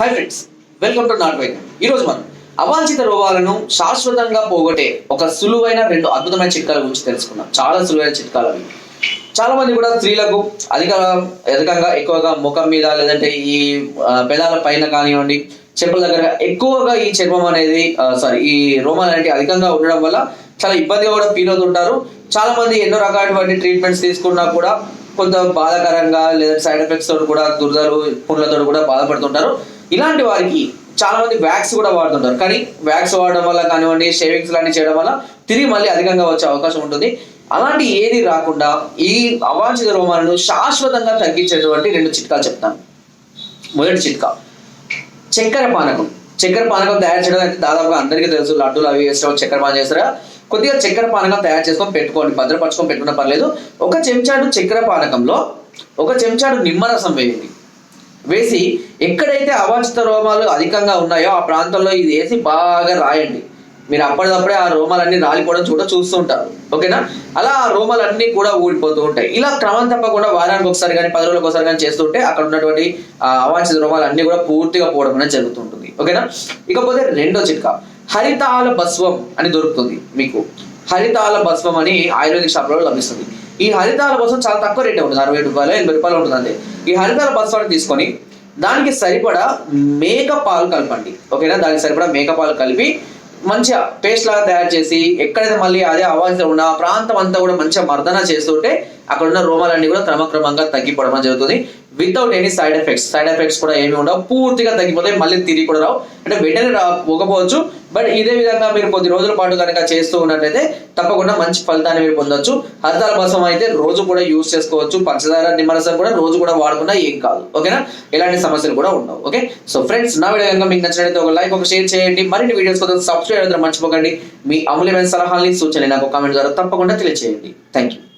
High friends welcome to నాట్ వైద్యం ఈరోజు మనం అవాంఛిత రోగాలను శాశ్వతంగా పోగొట్టే ఒక సులువైన రెండు అద్భుతమైన చిట్కాల గురించి తెలుసుకున్నాం చాలా సులువైన చిట్కాలు అవి. చాలా మంది కూడా స్త్రీలకు అధిక అధికంగా ఎక్కువగా ముఖం మీద లేదంటే ఈ పెదాల పైన కానివ్వండి చెప్పుల దగ్గర ఎక్కువగా ఈ చర్మం అనేది సారీ ఈ రోమాలు అనేవి అధికంగా ఉండడం వల్ల చాలా ఇబ్బందిగా కూడా ఫీల్ అవుతుంటారు. చాలా మంది ఎన్నో రకాలటువంటి ట్రీట్మెంట్స్ తీసుకున్నా కూడా కొంత బాధాకరంగా లేదా సైడ్ ఎఫెక్ట్స్ తోటి కూడా దురదలు పుండ్లతో కూడా బాధపడుతుంటారు. ఇలాంటి వారికి చాలా మంది వ్యాక్స్ కూడా వాడుతుంటారు. కానీ వ్యాక్స్ వాడడం వల్ల కానివ్వండి షేవింగ్స్ లాంటివి చేయడం వల్ల తిరిగి మళ్ళీ అధికంగా వచ్చే అవకాశం ఉంటుంది. అలాంటి ఏది రాకుండా ఈ అవాంఛిత రోమాలను శాశ్వతంగా తగ్గించేటువంటి రెండు చిట్కాలు చెప్తాను. మొదటి చిట్కా చక్కెర పానకం. చక్కెర పానకం తయారు చేయడం అయితే దాదాపుగా అందరికీ తెలుసు లడ్డూలు అవి వేస్తాం చక్కెర పానకం చేస్తారా? కొద్దిగా చక్కెర పానకం తయారు చేసుకొని పెట్టుకోండి భద్రపరచుకొని పెట్టుకున్న పర్లేదు. ఒక చెంచాడు చక్కెర పానకంలో ఒక చెంచాడు నిమ్మరసం వేయండి. వేసి ఎక్కడైతే అవాంఛిత రోమాలు అధికంగా ఉన్నాయో ఆ ప్రాంతంలో ఇది వేసి బాగా రాయండి. మీరు అప్పటికప్పుడే ఆ రోమాలన్నీ రాలిపోవడం చూడ చూస్తుంటారు ఓకేనా? అలా ఆ రోమాలన్నీ కూడా ఊడిపోతూ ఉంటాయి. ఇలా క్రమం తప్పకుండా వారానికి ఒకసారి కానీ పది రోజులకు ఒకసారి కానీ చేస్తుంటే అక్కడ ఉన్నటువంటి అవాంఛిత రోమాలు అన్ని కూడా పూర్తిగా పోవడం అనేది జరుగుతుంటుంది. ఓకేనా? ఇకపోతే రెండో చిట్కా. హరితాల భస్వం అని దొరుకుతుంది మీకు. హరితాల భస్వం అని ఆయుర్వేదిక్ షాప్లో లభిస్తుంది. ఈ హరితాల కోసం చాలా తక్కువ రేటే ఉంటుంది అరవై రూపాయలు ఎనభై రూపాయలు ఉంటుందండి. ఈ హరితాల భస్వాన్ని తీసుకొని దానికి సరిపడా మేక పాలు కలపండి. ఓకేనా? దానికి సరిపడా మేక పాలు కలిపి మంచిగా పేస్ట్ లాగా తయారు చేసి ఎక్కడైతే మళ్ళీ అదే అవాంఛిత ఉన్న ఆ ప్రాంతం అంతా కూడా మంచిగా మర్దన చేస్తుంటే అక్కడ ఉన్న రోమాలన్నీ కూడా క్రమక్రమంగా తగ్గిపోవడం జరుగుతుంది. Without any side effects side effects కూడా ఏమి ఉండవు. పూర్తిగా తగ్గిపోతాయి. మళ్ళీ తిరిగి కూడా రావు. అంటే వెంటనే రా పోకపోవచ్చు. బట్ ఇదే విధంగా మీరు కొద్ది రోజుల పాటు కనుక చేస్తూ ఉన్నట్లయితే తప్పకుండా మంచి ఫలితాన్ని మీరు పొందొచ్చు. హరితాల భస్మం అయితే రోజు కూడా యూస్ చేసుకోవచ్చు. పంచదార నిమ్మరసం కూడా రోజు కూడా వాడకుండా ఏం కాదు. ఓకేనా? ఎలాంటి సమస్యలు కూడా ఉండవు. ఓకే? సో ఫ్రెండ్స్ నా వీడియో కనుక మీకు నచ్చినట్లయితే ఒక లైక్ ఒక షేర్ చేయండి. మరిన్ని వీడియోస్ కోసం సబ్స్క్రైబ్ అయితే మర్చిపోకండి. మీ అమూల్యమైన సలహాలని సూచనలు నాకు కామెంట్ ద్వారా తప్పకుండా తెలియజేయండి థ్యాంక్ యూ